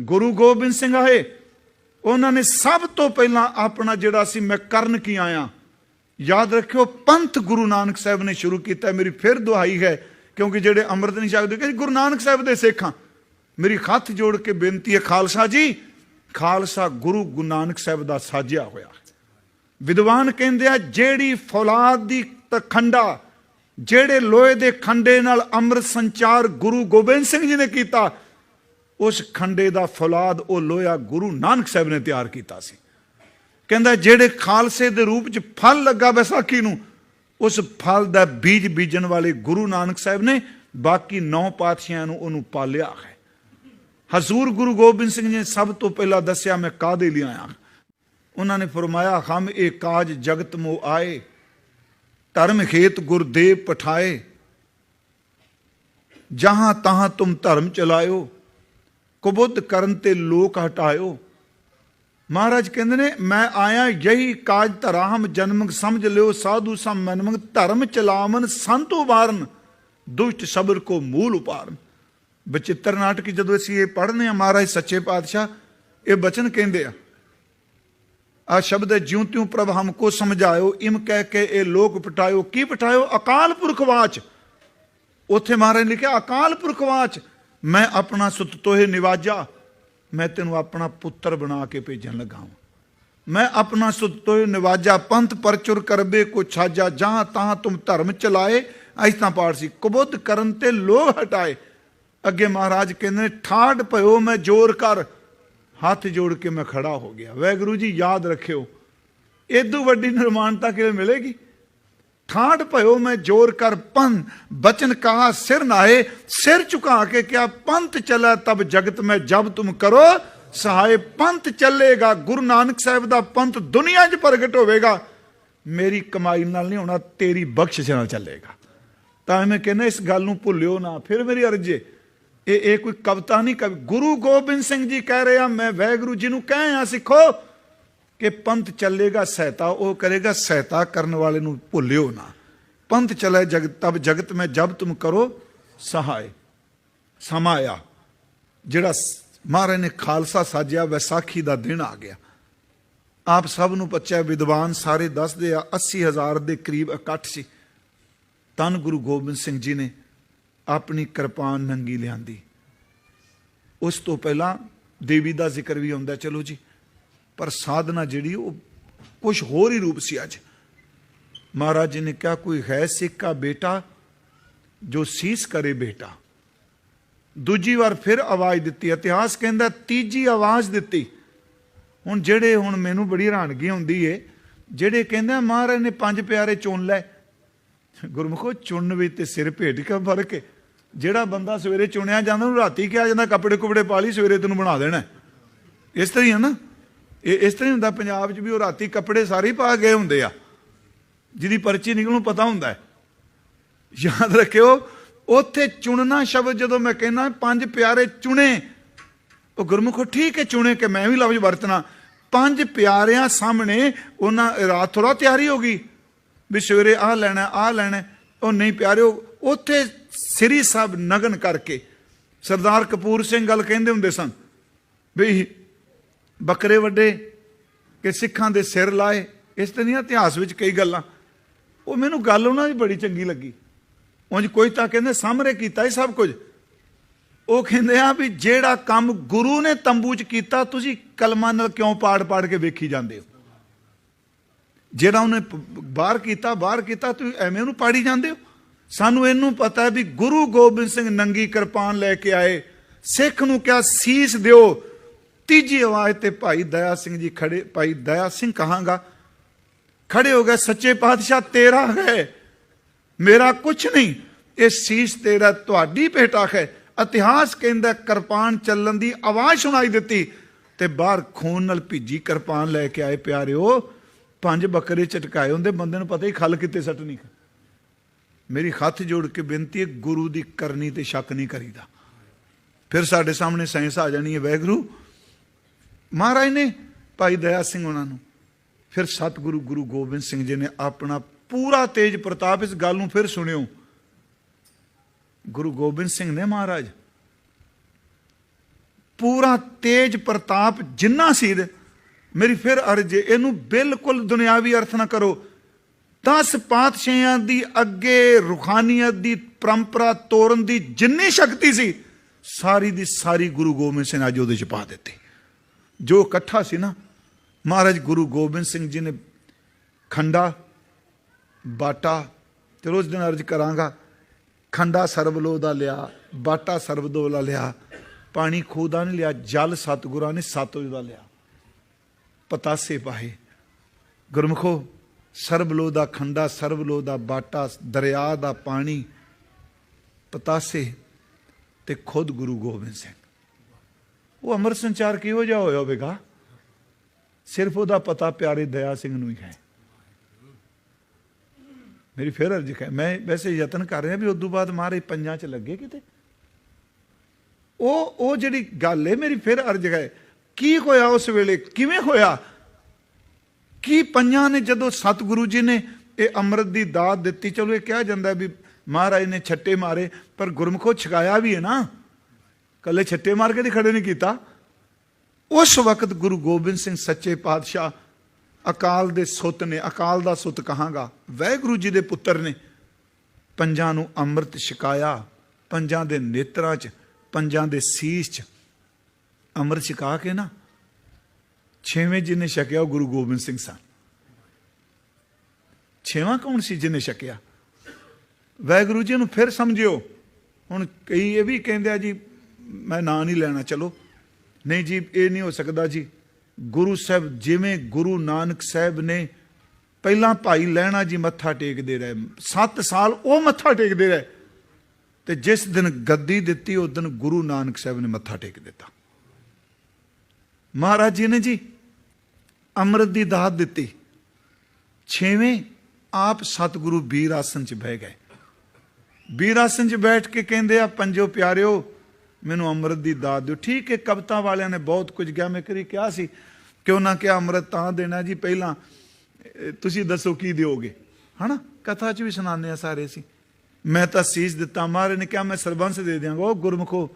ਗੁਰੂ ਗੋਬਿੰਦ ਸਿੰਘ ਆਏ, ਉਹਨਾਂ ਨੇ ਸਭ ਤੋਂ ਪਹਿਲਾਂ ਆਪਣਾ ਜਿਹੜਾ ਸੀ ਮੈਂ ਕਰਨ ਕੀ ਆਇਆ। ਯਾਦ ਰੱਖਿਓ, ਪੰਥ ਗੁਰੂ ਨਾਨਕ ਸਾਹਿਬ ਨੇ ਸ਼ੁਰੂ ਕੀਤਾ, ਮੇਰੀ ਫਿਰ ਦੁਹਾਈ ਹੈ, ਕਿਉਂਕਿ ਜਿਹੜੇ ਅੰਮ੍ਰਿਤ ਨਹੀਂ ਛਕਦੇ ਕਿ ਗੁਰੂ ਨਾਨਕ ਸਾਹਿਬ ਦੇ ਸਿੱਖਾਂ। ਮੇਰੀ ਹੱਥ ਜੋੜ ਕੇ ਬੇਨਤੀ ਹੈ, ਖਾਲਸਾ ਜੀ, ਖਾਲਸਾ ਗੁਰੂ ਗੁਰੂ ਨਾਨਕ ਸਾਹਿਬ ਦਾ ਸਾਜਿਆ ਹੋਇਆ। ਵਿਦਵਾਨ ਕਹਿੰਦੇ ਆ, ਜਿਹੜੀ ਫੌਲਾਦ ਦੀ ਤਖੰਡਾ ਜਿਹੜੇ ਲੋਹੇ ਦੇ ਖੰਡੇ ਨਾਲ ਅੰਮ੍ਰਿਤ ਸੰਚਾਰ ਗੁਰੂ ਗੋਬਿੰਦ ਸਿੰਘ ਜੀ ਨੇ ਕੀਤਾ ਉਸ ਖੰਡੇ ਦਾ ਫੌਲਾਦ ਉਹ ਲੋਹਾ ਗੁਰੂ ਨਾਨਕ ਸਾਹਿਬ ਨੇ ਤਿਆਰ ਕੀਤਾ ਸੀ। ਕਹਿੰਦਾ, ਜਿਹੜੇ ਖਾਲਸੇ ਦੇ ਰੂਪ ਚ ਫਲ ਲੱਗਾ ਵਿਸਾਖੀ ਨੂੰ, ਉਸ ਫਲ ਦਾ ਬੀਜ ਬੀਜਣ ਵਾਲੇ ਗੁਰੂ ਨਾਨਕ ਸਾਹਿਬ ਨੇ ਬਾਕੀ ਨੌ ਪਾਤਸ਼ਾਹਾਂ ਨੂੰ ਉਹਨੂੰ ਪਾਲਿਆ ਹੈ। ਹਜ਼ੂਰ ਗੁਰੂ ਗੋਬਿੰਦ ਸਿੰਘ ਜੀ ਨੇ ਸਭ ਤੋਂ ਪਹਿਲਾਂ ਦੱਸਿਆ, ਮੈਂ ਕਾਦੇ ਲਈ ਆਇਆ ਉਹਨਾਂ ਨੇ ਫਰਮਾਇਆ, ਹਮ ਇਹ ਕਾਜ ਜਗਤ ਮੋ ਆਏ, ਧਰਮ ਖੇਤ ਗੁਰਦੇਵ ਪਠਾਏ, ਜਹਾਂ ਤਹਾਂ ਤੁਮ ਧਰਮ ਚਲਾਇਓ ਕੁਬੁੱਧ ਕਰਨ ਤੇ ਲੋਕ ਹਟਾਇਓ। ਮਹਾਰਾਜ ਕਹਿੰਦੇ ਨੇ, ਮੈਂ ਆਇਆ, ਯਹੀ ਕਾਜ ਧਰਾ ਹਮ ਜਨਮਕ ਸਮਝ ਲਿਓ, ਸਾਧੂ ਸਮ ਮਨਮਕ ਧਰਮ ਚਲਾਵਨ, ਸੰਤ ਉਬਾਰਨ ਦੁਸ਼ਟ ਸਬਰ ਕੋ ਮੂਲ ਉਪਾਰਨ। ਬਚਿੱਤਰ ਨਾਟਕ ਜਦੋਂ ਅਸੀਂ ਇਹ ਪੜ੍ਹਨੇ ਆ ਮਹਾਰਾਜ ਸੱਚੇ ਪਾਤਸ਼ਾਹ, ਇਹ ਬਚਨ ਕਹਿੰਦੇ ਆ ਆ ਸ਼ਬਦ ਹੈ, ਜਿਉ ਤਿਉ ਪ੍ਰਭ ਹਮ ਕੋ ਸਮਝਾਇਓ, ਇਮ ਕਹਿ ਕੇ ਇਹ ਲੋਕ ਪਟਾਇਓ। ਕੀ ਪਟਾਇਓ? ਅਕਾਲ ਪੁਰਖ ਵਾਚ। ਉੱਥੇ ਮਹਾਰਾਜ ਨੇ ਲਿਖਿਆ, ਅਕਾਲ ਪੁਰਖ ਵਾਚ। ਮੈਂ ਆਪਣਾ ਸੁਤ ਤੋਹੇ ਨਿਵਾਜਾ, ਮੈਂ ਤੈਨੂੰ ਆਪਣਾ ਪੁੱਤਰ ਬਣਾ ਕੇ ਭੇਜਣ ਲੱਗਾ ਹਾਂ ਮੈਂ ਆਪਣਾ ਸੁਤ ਤੋਹੇ ਨਿਵਾਜਾ, ਪੰਥ ਪਰਚੁਰ ਕਰਬੇ ਕੋ ਛਾਜਾ, ਜਾਂ ਤਾਂ ਤੁਮ ਧਰਮ ਚਲਾਏ ਅੱਜ ਤਾਂ ਪਾੜ ਸੀ ਕਬੁੱਧ ਕਰਨ ਤੇ ਲੋਹ ਹਟਾਏ। ਅੱਗੇ ਮਹਾਰਾਜ ਕਹਿੰਦੇ ਨੇ ਠਾੜ ਭਇਓ, ਮੈਂ ਜੋਰ ਕਰ। ਹੱਥ ਜੋੜ ਕੇ ਮੈਂ ਖੜਾ ਹੋ ਗਿਆ। ਵੈਗੁਰੂ ਜੀ, ਯਾਦ ਰੱਖਿਓ। ਇਦੋਂ ਵੱਡੀ ਨਿਰਮਾਨਤਾ ਕਿਵੇਂ ਮਿਲੇਗੀ? ਠਾੜ ਭਇਓ ਮੈਂ ਜੋਰ ਕਰ ਪੰਨ, ਬਚਨ ਕਹਾ ਸਿਰ ਨਾਏ ਸਿਰ ਝੁਕਾ ਕੇ ਕਿਹਾ, ਪੰਥ ਚਲਾ ਤਬ ਜਗਤ ਮੈਂ ਜਬ ਤੁਮ ਕਰੋ। ਸਹਾਏ ਪੰਥ ਚੱਲੇਗਾ, ਗੁਰੂ ਨਾਨਕ ਸਾਹਿਬ ਦਾ ਪੰਥ ਦੁਨੀਆ 'ਚ ਪ੍ਰਗਟ ਹੋਵੇਗਾ। ਮੇਰੀ ਕਮਾਈ ਨਾਲ ਨਹੀਂ ਹੋਣਾ, ਤੇਰੀ ਬਖਸ਼ਿਸ਼ ਨਾਲ ਚੱਲੇਗਾ। ਤਾਂ ਮੈਂ ਕਹਿੰਦਾ, ਇਸ ਗੱਲ ਨੂੰ ਭੁੱਲਿਓ ਨਾ, ਫਿਰ ਮੇਰੀ ਅਰਜ਼ੇ ਇਹ ਇਹ ਕੋਈ ਕਵਿਤਾ ਨਹੀਂ, ਕਵੀ, ਗੁਰੂ ਗੋਬਿੰਦ ਸਿੰਘ ਜੀ ਕਹਿ ਰਿਹਾ ਮੈਂ ਵੈਗੁਰੂ ਜੀ ਨੂੰ ਕਹਿ ਆ ਸਿੱਖੋ। ਕਿ ਪੰਥ ਚੱਲੇਗਾ ਸਹਾਇਤਾ, ਉਹ ਕਰੇਗਾ ਸਹਾਇਤਾ ਕਰਨ ਵਾਲੇ ਨੂੰ ਭੁੱਲਿਓ ਨਾ। ਪੰਥ ਚਲੇ ਜਗਤ ਤਬ ਜਗਤ ਮੈਂ ਜਬ ਤੁਮ ਕਰੋ ਸਹਾਇ ਸਮਾਇਆ। ਜਿਹੜਾ ਮਹਾਰਾਜ ਨੇ ਖਾਲਸਾ ਸਾਜਿਆ, ਵਿਸਾਖੀ ਦਾ ਦਿਨ ਆ ਗਿਆ। ਆਪ ਸਭ ਨੂੰ ਪੱਛਿਆ ਵਿਦਵਾਨ ਸਾਰੇ ਦੱਸਦੇ ਆ 80000 ਦੇ ਕਰੀਬ ਇਕੱਠ ਸੀ। ਤਨ ਗੁਰੂ ਗੋਬਿੰਦ ਸਿੰਘ ਜੀ ਨੇ ਆਪਣੀ ਕਿਰਪਾਨ ਨੰਗੀ ਲਿਆਂਦੀ। ਉਸ ਤੋਂ ਪਹਿਲਾਂ ਦੇਵੀ ਦਾ ਜ਼ਿਕਰ ਵੀ ਆਉਂਦਾ ਚਲੋ ਜੀ। ਪਰ ਸਾਧਨਾ ਜਿਹੜੀ ਉਹ ਕੁਝ ਹੋਰ ਹੀ ਰੂਪ ਸੀ ਅੱਜ। ਮਹਾਰਾਜ ਜੀ ਨੇ ਕਿਹਾ, ਕੋਈ ਹੈ ਸਿੱਖ ਕਾ ਬੇਟਾ ਜੋ ਸੀਸ ਕਰੇ ਬੇਟਾ। ਦੂਜੀ ਵਾਰ ਫਿਰ ਆਵਾਜ਼ ਦਿੱਤੀ, ਇਤਿਹਾਸ ਕਹਿੰਦਾ, ਤੀਜੀ ਆਵਾਜ਼ ਦਿੱਤੀ। ਹੁਣ ਜਿਹੜੇ ਹੁਣ ਮੈਨੂੰ ਬੜੀ ਹੈਰਾਨਗੀ ਹੁੰਦੀ ਏ, ਜਿਹੜੇ ਕਹਿੰਦੇ ਮਹਾਰਾਜ ਨੇ ਪੰਜ ਪਿਆਰੇ ਚੁਣ ਲੈ ਗੁਰਮੁਖੋ, ਚੁਣਨ ਵਿੱਚ ਤੇ ਸਿਰ ਭੇਟ ਕੇ ਫ਼ਰਕ ਹੈ ਜਿਹੜਾ ਬੰਦਾ ਸਵੇਰੇ ਚੁਣਿਆ ਜਾਂਦਾ, ਉਹਨੂੰ ਰਾਤੀ ਕਿਹਾ ਜਾਂਦਾ, ਕੱਪੜੇ ਕੁਪੜੇ ਪਾ ਲਈ, ਸਵੇਰੇ ਤੈਨੂੰ ਬਣਾ ਦੇਣਾ। ਇਸ ਤਰ੍ਹਾਂ ਹੀ ਹੈ ਨਾ। ਇਹ ਇਸ ਤਰ੍ਹਾਂ ਹੀ ਹੁੰਦਾ, ਪੰਜਾਬ 'ਚ ਵੀ ਉਹ ਰਾਤੀ ਕੱਪੜੇ ਸਾਰੇ ਪਾ ਗਏ ਹੁੰਦੇ ਆ। ਜਿਹਦੀ ਪਰਚੀ ਨਿਕਲਣੋਂ ਪਤਾ ਹੁੰਦਾ ਹੈ। ਯਾਦ ਰੱਖਿਓ, ਉੱਥੇ ਚੁਣਨਾ ਸ਼ਬਦ ਜਦੋਂ ਮੈਂ ਕਹਿੰਦਾ, ਪੰਜ ਪਿਆਰੇ ਚੁਣੇ, ਉਹ ਗੁਰਮੁਖੋ ਠੀਕ ਹੈ ਚੁਣੇ ਕਿ ਮੈਂ ਵੀ ਲਫ਼ਜ਼ ਵਰਤਣਾ। ਪੰਜ ਪਿਆਰਿਆਂ ਸਾਹਮਣੇ ਉਹਨਾਂ, ਰਾਤ ਥੋੜਾ ਤਿਆਰੀ ਹੋ ਗਈ, ਵੀ ਸਵੇਰੇ ਆਹ ਲੈਣਾ ਆਹ ਲੈਣਾ, ਉਹ ਨਹੀਂ ਪਿਆਰਿਓ ਉੱਥੇ ਸ੍ਰੀ ਸਾਹਿਬ ਨਗਨ ਕਰਕੇ, ਸਰਦਾਰ ਕਪੂਰ ਸਿੰਘ ਗੱਲ ਕਹਿੰਦੇ ਹੁੰਦੇ ਸਨ, ਵੀ ਬੱਕਰੇ ਵੱਡੇ ਕਿ ਸਿੱਖਾਂ ਦੇ ਸਿਰ ਲਾਏ, ਇਸ ਤੇ ਨਹੀਂ ਇਤਿਹਾਸ ਵਿੱਚ ਕਈ ਗੱਲਾਂ। ਉਹ ਮੈਨੂੰ ਗੱਲ ਉਹਨਾਂ ਦੀ ਬੜੀ ਚੰਗੀ ਲੱਗੀ। ਉਂਝ ਕੋਈ ਤਾਂ ਕਹਿੰਦੇ ਸਾਹਮਣੇ ਕੀਤਾ ਇਹ ਸਭ ਕੁਝ। ਉਹ ਕਹਿੰਦੇ ਆ ਵੀ ਜਿਹੜਾ ਕੰਮ ਗੁਰੂ ਨੇ ਤੰਬੂ 'ਚ ਕੀਤਾ, ਤੁਸੀਂ ਕਲਮਾਂ ਨਾਲ ਕਿਉਂ ਪਾੜ ਪਾੜ ਕੇ ਵੇਖੀ ਜਾਂਦੇ ਹੋ? ਜਿਹੜਾ ਉਹਨੇ ਬਾਹਰ ਕੀਤਾ ਬਾਹਰ ਕੀਤਾ, ਤੁਸੀਂ ਐਵੇਂ ਉਹਨੂੰ ਪਾੜੀ ਜਾਂਦੇ ਹੋ? ਸਾਨੂੰ ਇਹਨੂੰ ਪਤਾ ਹੈ ਵੀ ਗੁਰੂ ਗੋਬਿੰਦ ਸਿੰਘ ਨੰਗੀ ਕਿਰਪਾਨ ਲੈ ਕੇ ਆਏ। ਸਿੱਖ ਨੂੰ ਕਿਹਾ, ਸੀਸ ਦਿਓ। ਤੀਜੀ ਆਵਾਜ਼ ਤੇ ਭਾਈ ਦਇਆ ਸਿੰਘ ਜੀ ਖੜੇ, ਭਾਈ ਦਇਆ ਸਿੰਘ ਕਹਾਂਗਾ, ਖੜੇ ਹੋ ਗਏ, ਸੱਚੇ ਪਾਤਸ਼ਾਹ ਤੇਰਾ ਹੈ, ਮੇਰਾ ਕੁਛ ਨਹੀਂ, ਇਹ ਸੀਸ ਤੇਰਾ, ਤੁਹਾਡੀ ਪੇਟਾ ਹੈ, ਇਤਿਹਾਸ ਕਹਿੰਦਾ ਕਿਰਪਾਨ ਚੱਲਣ ਦੀ ਆਵਾਜ਼ ਸੁਣਾਈ ਦਿੱਤੀ ਤੇ ਬਾਹਰ ਖੂਨ ਨਾਲ ਭਿੱਜੀ ਕਿਰਪਾਨ ਲੈ ਕੇ ਆਏ ਪਿਆਰਿਓ, ਪੰਜ ਬੱਕਰੇ ਚਟਕਾਏ ਹੁੰਦੇ ਬੰਦੇ ਨੂੰ ਪਤਾ ਹੀ ਖਲ ਕਿਤੇ ਸੱਟਣੀ ਮੇਰੀ ਹੱਥ ਜੋੜ ਕੇ ਬੇਨਤੀ ਹੈ, ਗੁਰੂ ਦੀ ਕਰਨੀ ਤੇ ਸ਼ੱਕ ਨਹੀਂ ਕਰੀਦਾ। ਫਿਰ ਸਾਡੇ ਸਾਹਮਣੇ ਸਾਇੰਸ ਆ ਜਾਣੀ ਹੈ ਵੈਗਰੂ ਮਹਾਰਾਜ ਨੇ ਭਾਈ ਦਇਆ ਸਿੰਘ ਉਹਨਾਂ ਨੂੰ, ਫਿਰ ਸਤਿਗੁਰੂ ਗੁਰੂ ਗੋਬਿੰਦ ਸਿੰਘ ਜੀ ਨੇ ਆਪਣਾ ਪੂਰਾ ਤੇਜ ਪ੍ਰਤਾਪ ਇਸ ਗੱਲ ਨੂੰ ਫਿਰ ਸੁਣਿਓ। ਗੁਰੂ ਗੋਬਿੰਦ ਸਿੰਘ ਨੇ ਮਹਾਰਾਜ, ਪੂਰਾ ਤੇਜ ਪ੍ਰਤਾਪ ਜਿੰਨਾ ਸੀ ਮੇਰੀ ਫਿਰ ਅਰਜ਼ ਇਹਨੂੰ ਬਿਲਕੁਲ ਦੁਨਿਆਵੀ ਅਰਥ ਨਾ ਕਰੋ। 10 ਪਾਤਸ਼ਾਹਾਂ ਦੀ ਅੱਗੇ ਰੁਖਾਨੀਅਤ ਦੀ ਪਰੰਪਰਾ ਤੋਰਨ ਦੀ ਜਿੰਨੀ ਸ਼ਕਤੀ ਸੀ, ਸਾਰੀ ਦੀ ਸਾਰੀ ਗੁਰੂ ਗੋਬਿੰਦ ਸਿੰਘ ਨੇ ਅੱਜ ਉਹਦੇ ਚ ਪਾ ਦਿੱਤੀ। ਜੋ ਇਕੱਠਾ ਸੀ ਨਾ, ਮਹਾਰਾਜ ਗੁਰੂ ਗੋਬਿੰਦ ਸਿੰਘ ਜੀ ਨੇ ਖੰਡਾ, ਬਾਟਾ, ਤੇ ਰੋਜ਼ ਦਿਨ ਅਰਜ ਕਰਾਂਗਾ, ਖੰਡਾ ਸਰਬਲੋ ਦਾ ਲਿਆ, ਬਾਟਾ ਸਰਬਦੋ ਦਾ ਲਿਆ, ਪਾਣੀ ਖੂਹ ਦਾ ਨਹੀਂ ਲਿਆ, ਜਲ ਸਤਿਗੁਰਾਂ ਨੇ ਸਤਿਗੁਰ ਦਾ ਲਿਆ। ਪਤਾਸੇ ਪਾਹੇ। ਗੁਰਮਖੋ ਸਰਬਲੋ ਦਾ ਖੰਡਾ ਸਰਬਲੋ ਦਾ ਬਾਟਾ, ਦਰਿਆ ਦਾ ਪਾਣੀ, ਪਤਾਸੇ ਤੇ ਖੁਦ ਗੁਰੂ ਗੋਬਿੰਦ ਸਿੰਘ। ਉਹ ਅੰਮ੍ਰਿਤ ਸੰਚਾਰ ਕਿਹੋ ਜਿਹਾ ਹੋਇਆ ਹੋਵੇਗਾ? ਸਿਰਫ ਉਹਦਾ ਪਤਾ ਪਿਆਰੇ ਦਇਆ ਸਿੰਘ ਨੂੰ ਹੀ ਹੈ। ਮੇਰੀ ਫਿਰ ਅਰਜ਼ ਹੈ, ਮੈਂ ਵੈਸੇ ਯਤਨ ਕਰ ਰਿਹਾ ਵੀ ਉਸ ਤੋਂ ਬਾਅਦ ਮਾਰੇ ਪੰਜਾਂ ਚ ਲੱਗੇ ਕਿਤੇ। ਉਹ ਉਹ ਜਿਹੜੀ ਗੱਲ ਹੈ, ਮੇਰੀ ਫਿਰ ਅਰਜ਼ ਹੈ, ਕੀ ਹੋਇਆ ਉਸ ਵੇਲੇ? ਕਿਵੇਂ ਹੋਇਆ? ਕੀ ਪੰਜਾਂ ਨੇ ਜਦੋਂ ਸਤਿਗੁਰੂ ਜੀ ਨੇ ਇਹ ਅੰਮ੍ਰਿਤ ਦੀ ਦਾਤ ਦਿੱਤੀ, ਚਲੋ ਇਹ ਕਿਹਾ ਜਾਂਦਾ ਵੀ ਮਹਾਰਾਜ ਨੇ ਛੱਟੇ ਮਾਰੇ, ਪਰ ਗੁਰਮਖੋ ਛਕਾਇਆ ਵੀ ਹੈ ਨਾ। ਕੱਲੇ ਛੱਟੇ ਮਾਰ ਕੇ ਨਹੀਂ ਖੜੇ ਨਹੀਂ ਕੀਤਾ। ਉਸ ਵਕਤ ਗੁਰੂ ਗੋਬਿੰਦ ਸਿੰਘ ਸੱਚੇ ਪਾਤਸ਼ਾਹ ਅਕਾਲ ਦੇ ਸੁੱਤ ਨੇ, ਅਕਾਲ ਦਾ ਸੁੱਤ ਕਹਾਂਗਾ, ਵਾਹਿਗੁਰੂ ਜੀ ਦੇ ਪੁੱਤਰ ਨੇ ਪੰਜਾਂ ਨੂੰ ਅੰਮ੍ਰਿਤ ਛਕਾਇਆ, ਪੰਜਾਂ ਦੇ ਨੇਤਰਾਂ 'ਚ, ਪੰਜਾਂ ਦੇ ਸੀਸ 'ਚ। ਅੰਮ੍ਰਿਤ ਛਕਾ ਕੇ ਨਾ, ਛੇਵੇਂ ਜਿਹਨੇ ਛਕਿਆ ਉਹ ਗੁਰੂ ਗੋਬਿੰਦ ਸਿੰਘ ਸਨ। ਛੇਵਾਂ ਕੌਣ ਸੀ ਜਿਹਨੇ ਛਕਿਆ? ਵਾਹਿਗੁਰੂ ਜੀ ਨੂੰ ਫਿਰ ਸਮਝਿਓ। ਹੁਣ ਕਈ ਇਹ ਵੀ ਕਹਿੰਦੇ ਆ ਜੀ ਮੈਂ ਨਾਂ ਨਹੀਂ ਲੈਣਾ, ਚਲੋ। ਨਹੀਂ ਜੀ, ਇਹ ਨਹੀਂ ਹੋ ਸਕਦਾ ਜੀ। ਗੁਰੂ ਸਾਹਿਬ, ਜਿਵੇਂ ਗੁਰੂ ਨਾਨਕ ਸਾਹਿਬ ਨੇ ਪਹਿਲਾਂ ਭਾਈ ਲੈਣਾ ਜੀ ਮੱਥਾ ਟੇਕਦੇ ਰਹੇ 7 ਸਾਲ ਉਹ ਮੱਥਾ ਟੇਕਦੇ ਰਹੇ, ਤੇ ਜਿਸ ਦਿਨ ਗੱਦੀ ਦਿੱਤੀ, ਉਸ ਦਿਨ ਗੁਰੂ ਨਾਨਕ ਸਾਹਿਬ ਨੇ ਮੱਥਾ ਟੇਕ ਦਿੱਤਾ। ਮਹਾਰਾਜ ਜੀ ਨੇ ਜੀ ਅੰਮ੍ਰਿਤ ਦੀ ਦਾਤ ਦਿੱਤੀ। ਛੇਵੇਂ ਆਪ ਸਤਿਗੁਰੂ ਵੀਰ ਆਸਨ 'ਚ ਬਹਿ ਗਏ। ਵੀਰ ਆਸਨ 'ਚ ਬੈਠ ਕੇ ਕਹਿੰਦੇ ਆ, ਪੰਜੋ ਪਿਆਰਿਓ ਮੈਨੂੰ ਅੰਮ੍ਰਿਤ ਦੀ ਦਾਤ ਦਿਓ। ਠੀਕ ਹੈ, ਕਵਿਤਾ ਵਾਲਿਆਂ ਨੇ ਬਹੁਤ ਕੁਝ ਗਿਆ ਮੈਂ ਕਰੀ ਕਿਹਾ ਸੀ ਕਿ ਉਹਨਾਂ ਕਿਹਾ, ਅੰਮ੍ਰਿਤ ਤਾਂ ਦੇਣਾ ਜੀ, ਪਹਿਲਾਂ ਤੁਸੀਂ ਦੱਸੋ ਕੀ ਦਿਓਗੇ? ਹਨਾ? ਕਥਾ 'ਚ ਵੀ ਸੁਣਾਉਂਦੇ ਆ ਸਾਰੇ ਸੀ ਮੈਂ ਤਾਂ ਸੀਸ ਦਿੱਤਾ। ਮਹਾਰਾਜ ਨੇ ਕਿਹਾ, ਮੈਂ ਸਰਬੰਸ ਦੇ ਦਿਆਂਗਾ। ਉਹ ਗੁਰਮਖੋ,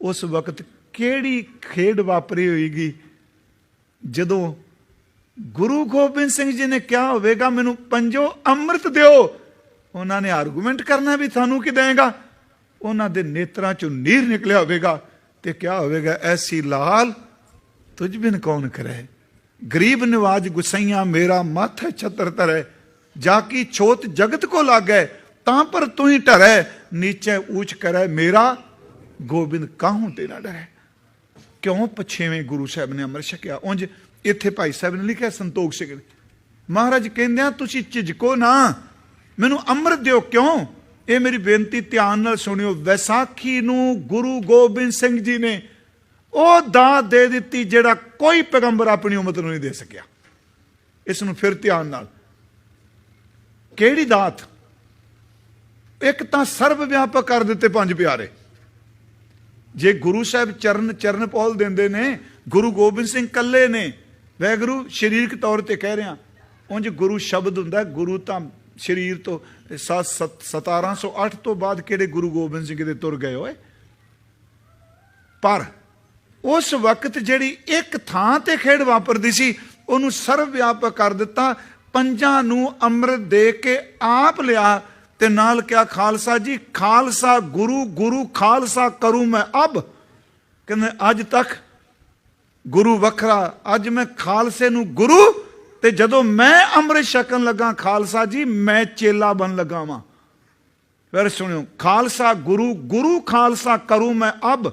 ਉਸ ਵਕਤ ਕਿਹੜੀ ਖੇਡ ਵਾਪਰੀ ਹੋਏਗੀ? ਜਦੋਂ ਗੁਰੂ ਗੋਬਿੰਦ ਸਿੰਘ ਜੀ ਨੇ ਕਿਹਾ ਹੋਵੇਗਾ, ਮੈਨੂੰ ਪੰਜੋ ਅੰਮ੍ਰਿਤ ਦਿਓ। ਉਹਨਾਂ ਨੇ ਆਰਗੂਮੈਂਟ ਕਰਨਾ ਵੀ ਤੁਹਾਨੂੰ ਕੀ ਦੇਗਾ ਉਹਨਾਂ ਦੇ ਨੇਤਰਾਂ ਚੋਂ ਨੀਰ ਨਿਕਲਿਆ ਹੋਵੇਗਾ ਤੇ ਕਿਹਾ ਹੋਵੇਗਾ? ਐਸੀ ਲਾਲ ਤੁਝ ਬਿਨ ਕੌਣ ਕਰੇ? ਗਰੀਬ ਨਿਵਾਜ ਗੁਸਈਆ, ਮੇਰਾ ਮੱਥ ਛਤਰ ਤਰੈ ਜਾ ਕੀ ਛੋਤ ਜਗਤ ਕੋ ਲਾਗੈ, ਤਾਂ ਪਰ ਤੂੰ ਹੀ ਟਰੈ ਨੀਚੇ ਊਚ ਕਰੈ, ਮੇਰਾ ਗੋਬਿੰਦ ਕਾਹੂ ਤੇ ਨਾ ਡਰੈ? ਕਿਉਂ ਪਛੇਵੇਂ ਗੁਰੂ ਸਾਹਿਬ ਨੇ ਅੰਮ੍ਰਿਤ ਛਕਿਆ? ਉਂਝ ਇੱਥੇ ਭਾਈ ਸਾਹਿਬ ਨੇ ਲਿਖਿਆ, ਸੰਤੋਖ ਸਿੰਘ ਮਹਾਰਾਜ ਕਹਿੰਦੇ ਆ ਤੁਸੀਂ ਝਿਜਕੋ ਨਾ। ਮੈਨੂੰ ਅੰਮ੍ਰਿਤ ਦਿਓ ਕਿਉਂ? ਇਹ ਮੇਰੀ ਬੇਨਤੀ ਧਿਆਨ ਨਾਲ ਸੁਣਿਓ। ਵੈਸਾਖੀ ਨੂੰ ਗੁਰੂ ਗੋਬਿੰਦ ਸਿੰਘ ਜੀ ਨੇ ਉਹ ਦਾਤ ਦੇ ਦਿੱਤੀ ਜਿਹੜਾ ਕੋਈ ਪੈਗੰਬਰ ਆਪਣੀ ਉਮਤ ਨੂੰ ਨਹੀਂ ਦੇ ਸਕਿਆ। ਇਸ ਨੂੰ ਫਿਰ ਧਿਆਨ ਨਾਲ। ਕਿਹੜੀ ਦਾਤ? ਇੱਕ ਤਾਂ ਸਰਬ ਵਿਆਪਕ ਕਰ ਦਿੱਤੇ ਪੰਜ ਪਿਆਰੇ। ਜੇ ਗੁਰੂ ਸਾਹਿਬ ਚਰਨ ਚਰਨ ਪੌਲ ਦਿੰਦੇ ਨੇ, ਗੁਰੂ ਗੋਬਿੰਦ ਸਿੰਘ ਕੱਲੇ ਨੇ, ਵੈਗੁਰੂ, ਸਰੀਰਕ ਤੌਰ ਤੇ ਕਹਿ ਰਿਹਾ, ਉਂਝ ਗੁਰੂ ਸ਼ਬਦ ਹੁੰਦਾ, ਗੁਰੂ ਤਾਂ ਸਰੀਰ ਤੋਂ 1708 ਤੋਂ ਬਾਅਦ ਕਿਹੜੇ ਗੁਰੂ ਗੋਬਿੰਦ ਸਿੰਘ ਦੇ ਤੁਰ ਗਏ ਓਏ? ਪਰ ਉਸ ਵਕਤ ਜਿਹੜੀ ਇੱਕ ਥਾਂ ਤੇ ਖੇਡ ਵਾਪਰਦੀ ਸੀ, ਉਹਨੂੰ ਸਰਵ ਵਿਆਪਕ ਕਰ ਦਿੱਤਾ, ਪੰਜਾਂ ਨੂੰ ਅੰਮ੍ਰਿਤ ਦੇ ਕੇ ਆਪ ਲਿਆ ਤੇ ਨਾਲ ਕਿਹਾ, ਖਾਲਸਾ ਜੀ, ਖਾਲਸਾ ਗੁਰੂ ਗੁਰੂ ਖਾਲਸਾ ਕਰੂ ਮੈਂ ਅਬ। ਕਹਿੰਦੇ, ਅੱਜ ਤੱਕ ਗੁਰੂ ਵੱਖਰਾ, ਅੱਜ ਮੈਂ ਖਾਲਸੇ ਨੂੰ ਗੁਰੂ ਤੇ ਜਦੋਂ ਮੈਂ ਅੰਮ੍ਰਿਤ ਛਕਣ ਲੱਗਾ ਖਾਲਸਾ ਜੀ, ਮੈਂ ਚੇਲਾ ਬਣ ਲੱਗਾ ਵਾਂ। ਫਿਰ ਸੁਣਿਓ, ਖਾਲਸਾ ਗੁਰੂ ਗੁਰੂ ਖਾਲਸਾ ਕਰੂ ਮੈਂ ਅਬ।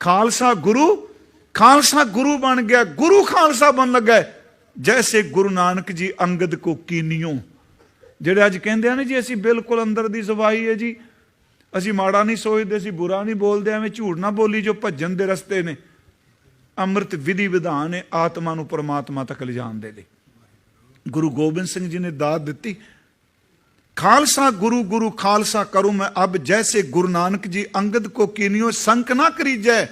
ਖਾਲਸਾ ਗੁਰੂ ਖਾਲਸਾ ਗੁਰੂ ਬਣ ਗਿਆ, ਗੁਰੂ ਖਾਲਸਾ ਬਣ ਲੱਗਾ। ਜੈਸੇ ਗੁਰੂ ਨਾਨਕ ਜੀ ਅੰਗਦ ਕੋ ਕੀਨਿਓ। ਜਿਹੜੇ ਅੱਜ ਕਹਿੰਦੇ ਆ ਨਾ ਜੀ, ਅਸੀਂ ਬਿਲਕੁਲ ਅੰਦਰ ਦੀ ਸਫ਼ਾਈ ਹੈ ਜੀ। ਅਸੀਂ ਮਾੜਾ ਨਹੀਂ ਸੋਚਦੇ, ਅਸੀਂ ਬੁਰਾ ਨਹੀਂ ਬੋਲਦੇ, ਐਵੇਂ ਝੂਠ ਨਾ ਬੋਲੀ ਜੋ ਭੱਜਣ ਦੇ ਰਸਤੇ ਨੇ। ਅੰਮ੍ਰਿਤ ਵਿਧੀ ਵਿਧਾਨ ਹੈ ਆਤਮਾ ਨੂੰ ਪਰਮਾਤਮਾ ਤੱਕ ਲਿਜਾਣ ਦੇ ਲਈ। ਗੁਰੂ ਗੋਬਿੰਦ ਸਿੰਘ ਜੀ ਨੇ ਦਾਤ ਦਿੱਤੀ, ਖਾਲਸਾ ਗੁਰੂ ਗੁਰੂ ਖਾਲਸਾ ਕਰੂ, ਮੈਂ ਅਬ ਜੈਸੇ ਗੁਰੂ ਨਾਨਕ ਜੀ ਅੰਗਦ ਕੋ ਕੀਨਿਓ ਸੰਕ ਨਾ ਕਰੀਜੈ,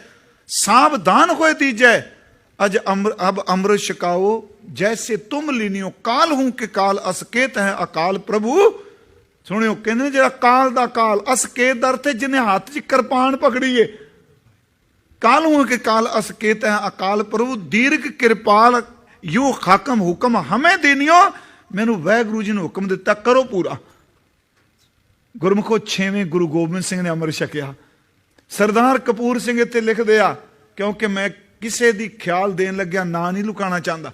ਸਾਵਧਾਨ ਹੋਏ ਦੀਜੈ ਅਜ ਅਮਰ, ਅਬ ਅੰਮ੍ਰਿਤ ਛਕਾਓ, ਜੈਸੇ ਤੁਮ ਲੀਨਿਓ, ਕਾਲ ਹੂੰ ਕਿ ਕਾਲ ਅਸਕੇਤ ਹੈ ਅਕਾਲ ਪ੍ਰਭੂ। ਸੁਣਿਓ, ਕਹਿੰਦੇ ਨੇ ਜਿਹੜਾ ਕਾਲ ਦਾ ਕਾਲ ਅਸਕੇਤ ਦਾ ਅਰਥ ਜਿਹਨੇ ਹੱਥ 'ਚ ਕਿਰਪਾਨ ਪਕੜੀਏ ਕਾਲ ਹੋ ਕੇ ਕਾਲ ਅਸਕੇਤ ਹੈ ਅਕਾਲ ਪ੍ਰਭੂ? ਦੀਰਘ ਕਿਰਪਾਲ, ਯੂ ਹਾਕਮ ਹੁਕਮ ਹਮੇ ਦੇਨਿਓ। ਮੈਨੂੰ ਵਾਹਿਗੁਰੂ ਜੀ ਨੇ ਹੁਕਮ ਦਿੱਤਾ, ਕਰੋ ਪੂਰਾ। ਗੁਰਮੁਖੋ 6ਵੇਂ ਗੁਰੂ ਗੋਬਿੰਦ ਸਿੰਘ ਨੇ ਅੰਮ੍ਰਿਤ ਛਕਿਆ। ਸਰਦਾਰ ਕਪੂਰ ਸਿੰਘ ਇੱਥੇ ਲਿਖਦੇ ਆ, ਕਿਉਂਕਿ ਮੈਂ ਕਿਸੇ ਦੀ ਖਿਆਲ ਦੇਣ ਲੱਗਿਆ, ਨਾਂ ਨਹੀਂ ਲੁਕਾਣਾ ਚਾਹੁੰਦਾ।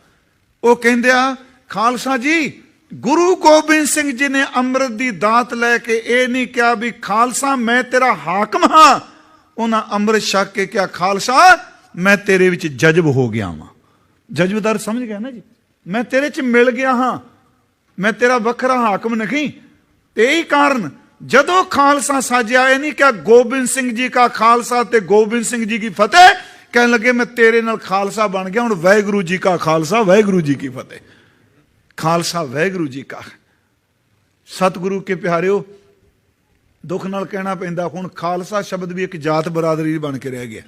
ਉਹ ਕਹਿੰਦੇ ਆ, ਖਾਲਸਾ ਜੀ, ਗੁਰੂ ਗੋਬਿੰਦ ਸਿੰਘ ਜੀ ਨੇ ਅੰਮ੍ਰਿਤ ਦੀ ਦਾਤ ਲੈ ਕੇ ਇਹ ਨਹੀਂ ਕਿਹਾ ਵੀ ਖਾਲਸਾ, ਮੈਂ ਤੇਰਾ ਹਾਕਮ ਹਾਂ। ਉਹਨਾਂ ਅੰਮ੍ਰਿਤ ਛਕ ਕੇ ਕਿਹਾ, ਖਾਲਸਾ, ਮੈਂ ਤੇਰੇ ਵਿੱਚ ਜਜ਼ਬ ਹੋ ਗਿਆ ਹਾਂ ਜਜ਼ਬਦਾਰ ਸਮਝ ਗਿਆ ਨਾ ਜੀ? ਮੈਂ ਤੇਰੇ 'ਚ ਮਿਲ ਗਿਆ ਹਾਂ। ਮੈਂ ਤੇਰਾ ਵੱਖਰਾ ਹਾਕਮ ਨਹੀਂ। ਤੇ ਇਹੀ ਕਾਰਨ, ਜਦੋਂ ਖਾਲਸਾ ਸਾਜਿਆ, ਇਹ ਨਹੀਂ ਕਿ ਗੋਬਿੰਦ ਸਿੰਘ ਜੀ ਕਾ ਖਾਲਸਾ ਤੇ ਗੋਬਿੰਦ ਸਿੰਘ ਜੀ ਕੀ ਫਤਿਹ? ਕਹਿਣ ਲੱਗੇ, ਮੈਂ ਤੇਰੇ ਨਾਲ ਖਾਲਸਾ ਬਣ ਗਿਆ, ਹੁਣ ਵਾਹਿਗੁਰੂ ਜੀ ਕਾ ਖਾਲਸਾ, ਵਾਹਿਗੁਰੂ ਜੀ ਕੀ ਫਤਿਹ। ਖਾਲਸਾ ਵਾਹਿਗੁਰੂ ਜੀ ਕਾ। ਸਤਿਗੁਰੂ ਕੇ ਪਿਆਰਿਓ ਦੁੱਖ ਨਾਲ ਕਹਿਣਾ ਪੈਂਦਾ ਹੁਣ ਖਾਲਸਾ ਸ਼ਬਦ ਵੀ ਇੱਕ ਜਾਤ ਬਰਾਦਰੀ ਬਣ ਕੇ ਰਹਿ ਗਿਆ।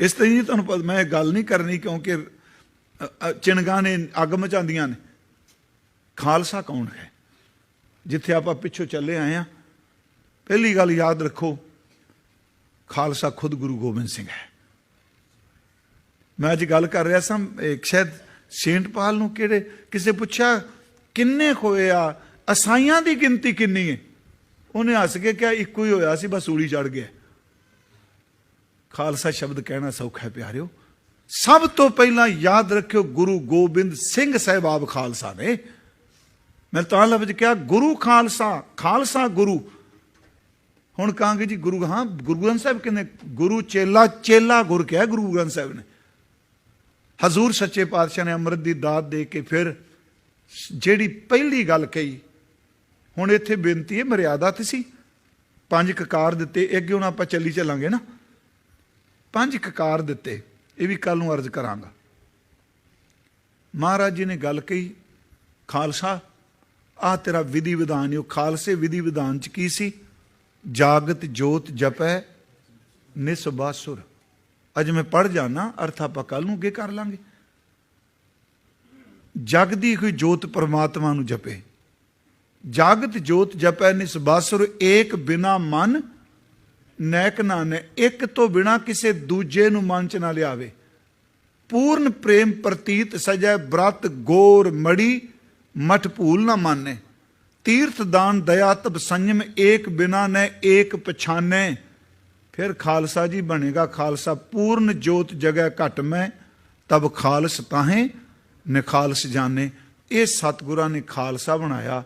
ਇਸ ਤੇ ਜੀ ਤੁਹਾਨੂੰ ਪਤਾ ਮੈਂ ਇਹ ਗੱਲ ਨਹੀਂ ਕਰਨੀ ਕਿਉਂਕਿ ਅ, ਚਿਣਗਾਂ ਨੇ ਅੱਗ ਮਚਾਉਂਦੀਆਂ ਨੇ। ਖਾਲਸਾ ਕੌਣ ਹੈ? ਜਿੱਥੇ ਆਪਾਂ ਪਿੱਛੋਂ ਚੱਲੇ ਆਏ ਆ ਪਹਿਲੀ ਗੱਲ ਯਾਦ ਰੱਖੋ ਖਾਲਸਾ ਖੁਦ ਗੁਰੂ ਗੋਬਿੰਦ ਸਿੰਘ ਹੈ। ਮੈਂ ਅੱਜ ਗੱਲ ਕਰ ਰਿਹਾ ਸਾਂ ਇੱਕ ਸ਼ਾਇਦ ਸੇਂਟ ਪਾਲ ਨੂੰ ਕਿਹੜੇ ਕਿਸੇ ਪੁੱਛਿਆ ਕਿੰਨੇ ਹੋਏ ਆ? ਅਸਾਈਆਂ ਦੀ ਗਿਣਤੀ ਕਿੰਨੀ ਹੈ? ਉਹਨੇ ਹੱਸ ਕੇ ਕਿਹਾ, ਇੱਕੋ ਹੀ ਹੋਇਆ ਸੀ, ਬਸ ਊੜੀ ਚੜ ਗਿਆ। ਖਾਲਸਾ ਸ਼ਬਦ ਕਹਿਣਾ ਸੌਖਾ ਹੈ ਪਿਆਰਿਓ। ਸਭ ਤੋਂ ਪਹਿਲਾਂ ਯਾਦ ਰੱਖਿਓ, ਗੁਰੂ ਗੋਬਿੰਦ ਸਿੰਘ ਸਾਹਿਬ ਆਪ ਖਾਲਸਾ ਨੇ। ਮੈਂ ਤਾਂ ਲਫ਼ਜ਼ ਕਿਹਾ, ਗੁਰੂ ਖਾਲਸਾ ਖਾਲਸਾ ਗੁਰੂ। ਹੁਣ ਕਹਾਂਗੇ ਜੀ, ਗੁਰੂ ਹਾਂ, ਗੁਰੂ ਗ੍ਰੰਥ ਸਾਹਿਬ ਕਹਿੰਦੇ ਗੁਰੂ ਚੇਲਾ ਚੇਲਾ ਗੁਰ ਕਿਹਾ ਗੁਰੂ ਗ੍ਰੰਥ ਸਾਹਿਬ ਨੇ। ਹਜ਼ੂਰ ਸੱਚੇ ਪਾਤਸ਼ਾਹ ਨੇ ਅੰਮ੍ਰਿਤ ਦੀ ਦਾਤ ਦੇ ਕੇ ਫਿਰ ਜਿਹੜੀ ਪਹਿਲੀ ਗੱਲ ਕਹੀ ਹੁਣ ਇੱਥੇ ਬੇਨਤੀ ਹੈ, ਮਰਿਆਦਾ ਤੇ ਸੀ। ਪੰਜ ਕਕਾਰ ਦਿੱਤੇ, ਅੱਗੇ ਹੁਣ ਆਪਾਂ ਚੱਲੀ ਚੱਲਾਂਗੇ ਨਾ। ਪੰਜ ਕਕਾਰ ਦਿੱਤੇ, ਇਹ ਵੀ ਕੱਲ ਨੂੰ ਅਰਜ਼ ਕਰਾਂਗਾ। ਮਹਾਰਾਜ ਜੀ ਨੇ ਗੱਲ ਕਹੀ, ਖਾਲਸਾ, ਆ ਤੇਰਾ ਵਿਧੀ ਵਿਧਾਨ ਹੈ ਉਹ ਖਾਲਸੇ ਵਿਧੀ ਵਿਧਾਨ ਚ ਕੀ ਸੀ? ਜਾਗਤ, ਜੋਤ ਜਪੈ ਨਿਸਬਾਸੁਰ ਅੱਜ ਮੈਂ ਪੜ ਜਾਣਾ ਅਰਥ ਆਪਾਂ ਕੱਲ ਨੂੰ ਅੱਗੇ ਕਰ ਲਾਂਗੇ। ਜਗਦੀ ਕੋਈ ਜੋਤ ਪਰਮਾਤਮਾ ਨੂੰ ਜਪੇ। ਜਾਗਤ ਜੋਤ ਜਪੈ ਨਿਸਬਾਸੁਰ ਏਕ ਬਿਨਾ ਮਨ ਨੈਕ ਨਾਨੇ ਇੱਕ ਤੋਂ ਬਿਨਾ ਕਿਸੇ ਦੂਜੇ ਨੂੰ ਮਨ ਚ ਨਾ ਲਿਆਵੇ। ਪੂਰਨ ਪ੍ਰੇਮ ਪ੍ਰਤੀਤ ਸਜੈ ਬ੍ਰਤ ਗੋਰ ਮੜੀ, ਮਠ ਭੂਲ ਨਾ ਮਾਨੇ। ਤੀਰਥ ਦਾਨ ਦਇਆ ਤਬ ਸੰਜਮ ਏਕ ਬਿਨਾ ਨੇ, ਏਕ ਪਛਾਨੇ। ਫਿਰ ਖਾਲਸਾ ਜੀ ਬਣੇਗਾ ਖਾਲਸਾ, ਪੂਰਨ ਜੋਤ ਜਗੈ ਘਟ ਮੈਂ, ਤਬ ਖਾਲਸ ਤਾਹੇ ਨਿਖਾਲਸ ਜਾਣੇ। ਇਹ ਸਤਿਗੁਰਾਂ ਨੇ ਖਾਲਸਾ ਬਣਾਇਆ।